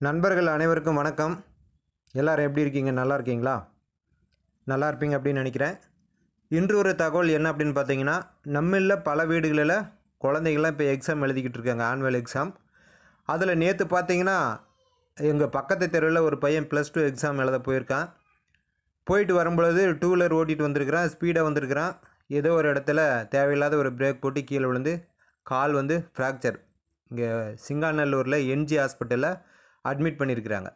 நண்பர்கள் அனைவருக்கும் வணக்கம். எல்லோரும் எப்படி இருக்கீங்க? நல்லா இருக்கீங்களா? நல்லா இருப்பீங்க அப்படின்னு நினைக்கிறேன். இன்று ஒரு தகவல் என்ன அப்படின்னு பார்த்தீங்கன்னா நம்மளில் பல வீடுகளில் குழந்தைகள்லாம் இப்போ எக்ஸாம் எழுதிக்கிட்டு இருக்காங்க ஆனுவல் எக்ஸாம் அதில் நேற்று பார்த்தீங்கன்னா எங்கள் பக்கத்து தெருவில் ஒரு பையன் ப்ளஸ் டூ எக்ஸாம் எழுத போயிருக்கான். போயிட்டு வரும்பொழுது டூ வீலர் ஓட்டிகிட்டு வந்திருக்கிறான் ஸ்பீடாக வந்திருக்கிறான். ஏதோ ஒரு இடத்துல தேவையில்லாத ஒரு பிரேக் போட்டு கீழே விழுந்து கால் வந்து ஃப்ராக்சர் இங்கே சிங்காநல்லூரில் என்ஜி ஹாஸ்பிட்டலில் அட்மிட் பண்ணியிருக்கிறாங்க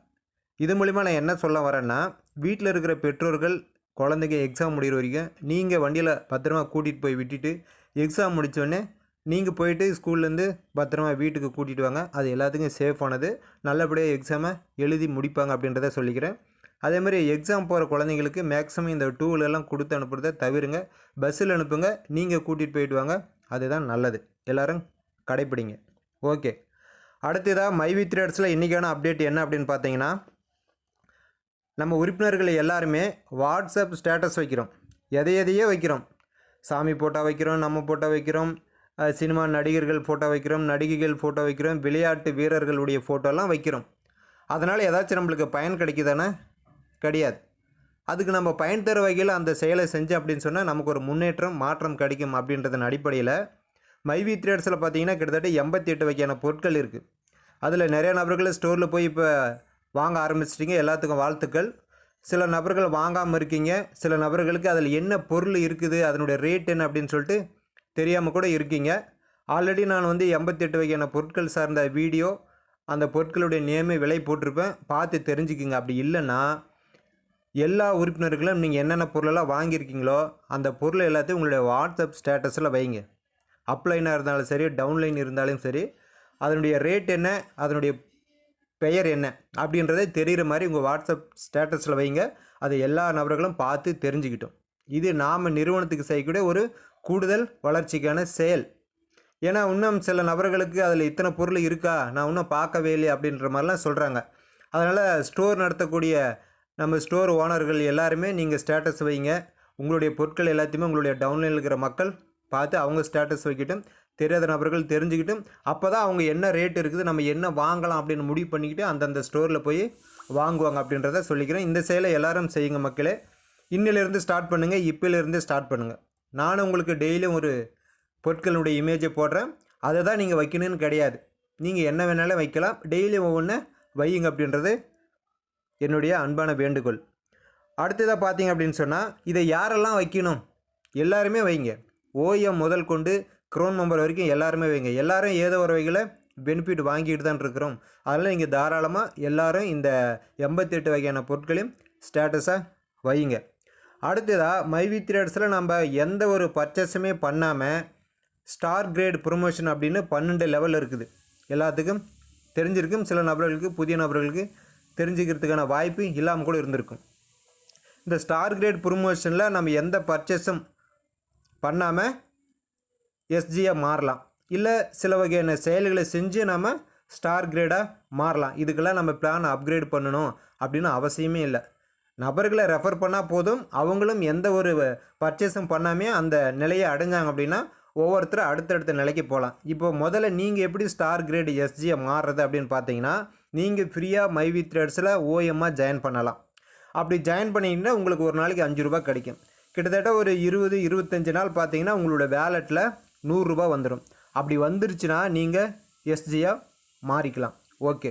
இது மூலிமா நான் என்ன சொல்ல வரேன்னா வீட்டில் இருக்கிற பெற்றோர்கள் குழந்தைங்க எக்ஸாம் முடிகிற வரைக்கும் நீங்கள் வண்டியில் பத்திரமா கூட்டிகிட்டு போய் விட்டுட்டு எக்ஸாம் முடித்தோடனே நீங்கள் போயிட்டு ஸ்கூல்லேருந்து பத்திரமா வீட்டுக்கு கூட்டிகிட்டு வாங்க. அது எல்லாத்துக்கும் சேஃபானது நல்லபடியாக எக்ஸாமை எழுதி முடிப்பாங்க அப்படின்றத சொல்லிக்கிறேன். அதே மாதிரி எக்ஸாம் போகிற குழந்தைங்களுக்கு மேக்ஸிமம் இந்த டூலெல்லாம் கொடுத்து அனுப்புகிறத தவிருங்க. பஸ்ஸில் அனுப்புங்க. நீங்கள் கூட்டிகிட்டு போயிட்டு வாங்க. அதுதான் நல்லது. எல்லோரும் கடைப்பிடிங்க. ஓகே அடுத்ததாக மைவி த்ரேட்ஸில் இன்றைக்கான அப்டேட் என்ன அப்படின்னு பார்த்தீங்கன்னா நம்ம உறுப்பினர்கள் எல்லாருமே வாட்ஸ்அப் ஸ்டேட்டஸ் வைக்கிறோம். எதை எதையே வைக்கிறோம். சாமி ஃபோட்டோ வைக்கிறோம் நம்ம ஃபோட்டோ வைக்கிறோம் சினிமா நடிகர்கள் ஃபோட்டோ வைக்கிறோம் நடிகைகள் ஃபோட்டோ வைக்கிறோம் விளையாட்டு வீரர்களுடைய ஃபோட்டோலாம் வைக்கிறோம். அதனால் ஏதாச்சும் நம்மளுக்கு பயன் கிடைக்குதானே? கிடையாது. அதுக்கு நம்ம பயன் தர வகையில் அந்த செயலை செஞ்சு அப்படின்னு சொன்னால் நமக்கு ஒரு முன்னேற்றம் மாற்றம் கிடைக்கும் அப்படின்றதன் அடிப்படையில் மைவி த்ரேட்ஸில் பார்த்தீங்கன்னா கிட்டத்தட்ட எண்பத்தி எட்டு வகையான பொருட்கள் இருக்குது அதில் நிறைய நபர்கள் ஸ்டோரில் போய் இப்போ வாங்க ஆரம்பிச்சிட்டிங்க. எல்லாத்துக்கும் வாழ்த்துக்கள். சில நபர்கள் வாங்காமல் இருக்கீங்க. சில நபர்களுக்கு அதில் என்ன பொருள் இருக்குது அதனுடைய ரேட் என்ன அப்படின்னு சொல்லிட்டு தெரியாமல் கூட இருக்கீங்க. ஆல்ரெடி நான் வந்து எண்பத்தெட்டு வகையான பொருட்கள் சார்ந்த வீடியோ அந்த பொருட்களுடைய நேமு விலை போட்டிருப்பேன். பார்த்து தெரிஞ்சுக்கிங்க. அப்படி இல்லைன்னா எல்லா உறுப்பினர்களும் நீங்கள் என்னென்ன பொருளெல்லாம் வாங்கியிருக்கீங்களோ அந்த பொருளை எல்லாத்தையும் உங்களுடைய வாட்ஸ்அப் ஸ்டேட்டஸில் வைங்க. அப்லைனாக இருந்தாலும் சரி டவுன்லைன் இருந்தாலும் சரி அதனுடைய ரேட் என்ன அதனுடைய பெயர் என்ன அப்படின்றதே தெரிகிற மாதிரி உங்கள் வாட்ஸ்அப் ஸ்டேட்டஸில் வைங்க. அதை எல்லா நபர்களும் பார்த்து தெரிஞ்சுக்கிட்டோம். இது நாம் நிறுவனத்துக்கு செய்யக்கூடிய ஒரு கூடுதல் வளர்ச்சிக்கான செயல். ஏன்னா இன்னும் சில நபர்களுக்கு அதில் இத்தனை பொருள் இருக்கா? நான் இன்னும் பார்க்கவே இல்லையே அப்படின்ற மாதிரிலாம் சொல்கிறாங்க அதனால் ஸ்டோர் நடத்தக்கூடிய நம்ம ஸ்டோர் ஓனர்கள் எல்லாருமே நீங்கள் ஸ்டேட்டஸ் வைங்க. உங்களுடைய பொருட்கள் எல்லாத்தையுமே உங்களுடைய டவுன்லைன் இருக்கிற மக்கள் பார்த்து அவங்க ஸ்டேட்டஸ் வைக்கட்டும் தெரியாத நபர்கள் தெரிஞ்சுக்கிட்டும் அப்போ தான் அவங்க என்ன ரேட் இருக்குது நம்ம என்ன வாங்கலாம் அப்படின்னு முடிவு பண்ணிக்கிட்டு அந்தந்த ஸ்டோரில் போய் வாங்குவாங்க அப்படின்றத சொல்லிக்கிறேன். இந்த செயலை எல்லாரும் செய்யுங்க மக்களே. இன்னிலிருந்து ஸ்டார்ட் பண்ணுங்கள் இப்போலேருந்து ஸ்டார்ட் பண்ணுங்கள் நானும் உங்களுக்கு டெய்லியும் ஒரு பொருட்களுடைய இமேஜை போடுறேன். அதை தான் நீங்கள் வைக்கணும்னு கிடையாது. நீங்கள் என்ன வேணாலும் வைக்கலாம். டெய்லியும் ஒவ்வொன்று வையுங்க அப்படின்றது என்னுடைய அன்பான வேண்டுகோள். அடுத்ததாக பார்த்தீங்க அப்படின்னு சொன்னால் இதை யாரெல்லாம் வைக்கணும்? எல்லாருமே வைங்க. ஓஎம் முதல் கொண்டு க்ரோன் மெம்பர் வரைக்கும் எல்லாருமே வைங்க. எல்லாரும் ஏதோ ஒரு வகையில் பெனிஃபிட் வாங்கிட்டு தான் இருக்கிறோம். அதனால் நீங்கள் தாராளமாக எல்லோரும் இந்த எண்பத்தெட்டு வகையான பொருட்களையும் ஸ்டேட்டஸாக வையுங்க அடுத்ததாக மைவி த்ரேட்ஸில் நம்ம எந்த ஒரு பர்ச்சேஸுமே பண்ணாமல் ஸ்டார் கிரேட் ப்ரொமோஷன் அப்படின்னு பன்னெண்டு லெவல் இருக்குது. எல்லாத்துக்கும் தெரிஞ்சிருக்கும். சில நபர்களுக்கு புதிய நபர்களுக்கு தெரிஞ்சுக்கிறதுக்கான வாய்ப்பு இல்லாமல் கூட இருந்திருக்கும். இந்த ஸ்டார் கிரேட் ப்ரொமோஷனில் நம்ம எந்த பர்ச்சேஸும் பண்ணாமல் எஸ்ஜியாக மாறலாம். இல்லை சில வகையான செயல்களை செஞ்சு நம்ம ஸ்டார் கிரேடாக மாறலாம். இதுக்கெல்லாம் நம்ம பிளான் அப்கிரேட் பண்ணணும் அப்படின்னு அவசியமே இல்லை. நபர்களை ரெஃபர் பண்ணால் போதும். அவங்களும் எந்த ஒரு பர்ச்சேஸும் பண்ணாமே அந்த நிலையை அடைஞ்சாங்க அப்படின்னா ஒவ்வொருத்தரும் அடுத்தடுத்த நிலைக்கு போகலாம். இப்போ முதல்ல நீங்கள் எப்படி ஸ்டார் கிரேடு எஸ்ஜியை மாறுறது அப்படின்னு பார்த்தீங்கன்னா நீங்கள் ஃப்ரீயாக மைவி த்ரெட்ஸில் ஓஎம்மாக ஜாயின் பண்ணலாம். அப்படி ஜாயின் பண்ணிங்கன்னா உங்களுக்கு ஒரு நாளைக்கு அஞ்சு ரூபாய் கிடைக்கும். கிட்டத்தட்ட ஒரு இருபது இருபத்தஞ்சு நாள் பார்த்தீங்கன்னா உங்களோட வேலெட்டில் நூறுரூபா வந்துடும் அப்படி வந்துருச்சுன்னா நீங்கள் எஸ்ஜியாக மாறிக்கலாம். ஓகே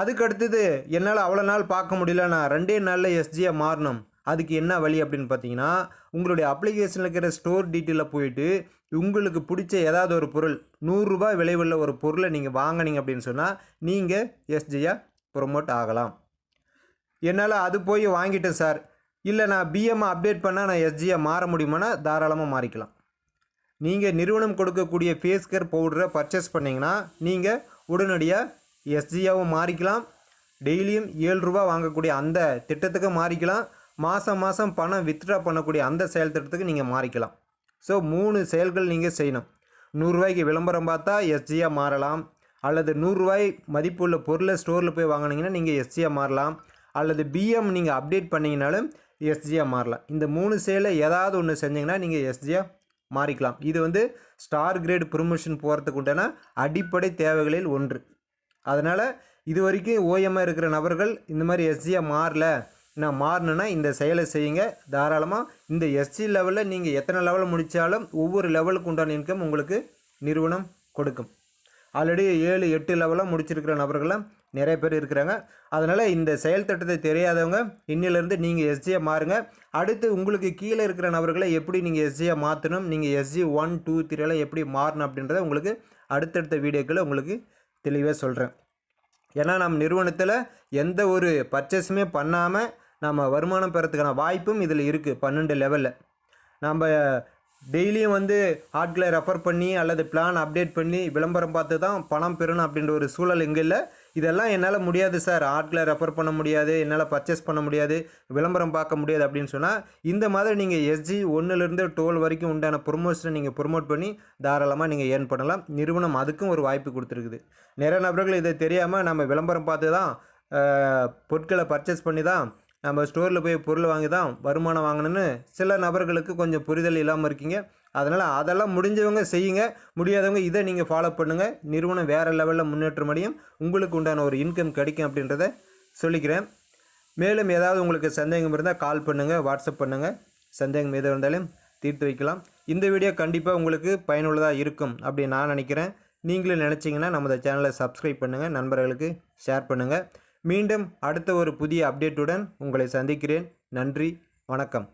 அதுக்கு அடுத்தது என்னால் அவ்வளோ நாள் பார்க்க முடியல நான் ரெண்டே நாளில் எஸ்ஜியாக மாறணும். அதுக்கு என்ன வழி அப்படின்னு பார்த்தீங்கன்னா உங்களுடைய அப்ளிகேஷனில் இருக்கிற ஸ்டோர் டீட்டெயிலில் போயிட்டு உங்களுக்கு பிடிச்ச ஏதாவது ஒரு பொருள் நூறுரூபா விளைவுள்ள ஒரு பொருளை நீங்கள் வாங்கினீங்க அப்படின்னு சொன்னால் நீங்கள் எஸ்ஜியாக ப்ரொமோட் ஆகலாம். என்னால் அது போய் வாங்கிட்டேன் சார். இல்லை நான் பிஎம் அப்டேட் பண்ணால் நான் எஸ்ஜியாக மாற முடியுமானா தாராளமாக மாறிக்கலாம். நீங்கள் நிறுவனம் கொடுக்கக்கூடிய ஃபேஸ் கேர் பவுடரை பர்ச்சேஸ் பண்ணிங்கன்னா நீங்கள் உடனடியாக எஸ்ஜியாகவும் மாறிக்கலாம். டெய்லியும் ஏழு ரூபா வாங்கக்கூடிய அந்த திட்டத்துக்கு மாறிக்கலாம். மாதம் மாதம் பணம் வித்ட்ரா பண்ணக்கூடிய அந்த செயல் திட்டத்துக்கு நீங்கள் மாறிக்கலாம். ஸோ மூணு செயல்கள் நீங்கள் செய்யணும். நூறுரூவாய்க்கு விளம்பரம் பார்த்தா எஸ்ஜியாக மாறலாம். அல்லது நூறுரூவாய் மதிப்புள்ள பொருளை ஸ்டோரில் போய் வாங்கினீங்கன்னா நீங்கள் எஸ்ஜியாக மாறலாம். அல்லது பிஎம் நீங்கள் அப்டேட் பண்ணிங்கனாலும் எஸ்ஜியாக மாறலாம் இந்த மூணு செயலை ஏதாவது ஒன்று செஞ்சிங்கன்னா நீங்கள் எஸ்ஜியாக மாறிக்கலாம். இது வந்து ஸ்டார் கிரேட் ப்ரொமோஷன் போகிறதுக்கு உண்டான அடிப்படை தேவைகளில் ஒன்று. அதனால் இது வரைக்கும் ஓஎம்மாக இருக்கிற நபர்கள் இந்த மாதிரி எஸ்ஜியாக மாறல. நான் மாறணுன்னா இந்த செயலை செய்யுங்க. தாராளமாக இந்த எஸ்சி லெவலில் நீங்கள் எத்தனை லெவலில் முடித்தாலும் ஒவ்வொரு லெவலுக்கு உண்டான இன்கம் உங்களுக்கு நிறுவனம் கொடுக்கும். ஆல்ரெடி ஏழு எட்டு லெவலாக முடிச்சிருக்கிற நபர்கள்லாம் நிறைய பேர் இருக்கிறாங்க. அதனால் இந்த செயல் திட்டத்தை தெரியாதவங்க இன்னிலேருந்து நீங்கள் எஸ்ஜியை மாறுங்க. அடுத்து உங்களுக்கு கீழே இருக்கிற நபர்களை எப்படி நீங்கள் எஸ்ஜியை மாற்றணும் நீங்கள் எஸ்ஜி ஒன் டூ த்ரீலாம் எப்படி மாறணும் அப்படின்றத உங்களுக்கு அடுத்தடுத்த வீடியோக்களை உங்களுக்கு தெளிவாக சொல்கிறேன் ஏன்னா நம்ம நிறுவனத்தில் எந்த ஒரு பர்ச்சேஸுமே பண்ணாமல் நம்ம வருமானம் பெறத்துக்கான வாய்ப்பும் இதில் இருக்குது பன்னெண்டு லெவலில் நம்ம டெய்லியும் வந்து ஆட்களை ரெஃபர் பண்ணி அல்லது பிளான் அப்டேட் பண்ணி விளம்பரம் பார்த்து தான் பணம் பெறணும் அப்படின்ற ஒரு சூழல் இங்கே இல்லை. இதெல்லாம் என்னால் முடியாது சார் ஆட்களை ரெஃபர் பண்ண முடியாது என்னால் பர்ச்சேஸ் பண்ண முடியாது விளம்பரம் பார்க்க முடியாது அப்படின்னு சொன்னால் இந்த மாதிரி நீங்கள் எஸ்ஜி ஒன்றுலேருந்து டுவெல் வரைக்கும் உண்டான ப்ரொமோஷனை நீங்கள் ப்ரொமோட் பண்ணி தாராளமாக நீங்கள் ஏர்ன் பண்ணலாம். நிறுவனம் அதுக்கும் ஒரு வாய்ப்பு கொடுத்துருக்குது. நிறைய நபர்கள் இதை தெரியாமல் நம்ம விளம்பரம் பார்த்து தான் பொருட்களை பர்ச்சேஸ் பண்ணி தான் நம்ம ஸ்டோரில் போய் பொருள் வாங்கி தான் வருமானம் வாங்கணும்னு சில நபர்களுக்கு கொஞ்சம் புரிதல் இல்லாமல் இருக்கீங்க. அதனால் அதெல்லாம் முடிஞ்சவங்க செய்யுங்க. முடியாதவங்க இதை நீங்கள் ஃபாலோ பண்ணுங்கள் நிறுவனம் வேறு லெவலில் முன்னேற்றம் அடையும். உங்களுக்கு உண்டான ஒரு இன்கம் கிடைக்கும் அப்படின்றத சொல்லிக்கிறேன். மேலும் ஏதாவது உங்களுக்கு சந்தேகம் இருந்தால் கால் பண்ணுங்கள் வாட்ஸ்அப் பண்ணுங்கள் சந்தேகம் எது இருந்தாலும் தீர்த்து வைக்கலாம். இந்த வீடியோ கண்டிப்பாக உங்களுக்கு பயனுள்ளதாக இருக்கும் அப்படின்னு நான் நினைக்கிறேன். நீங்களும் நினச்சிங்கன்னா நமது சேனலை சப்ஸ்கிரைப் பண்ணுங்கள் நண்பர்களுக்கு ஷேர் பண்ணுங்கள் மீண்டும் அடுத்த ஒரு புதிய அப்டேட்டுடன் உங்களை சந்திக்கிறேன். நன்றி வணக்கம்.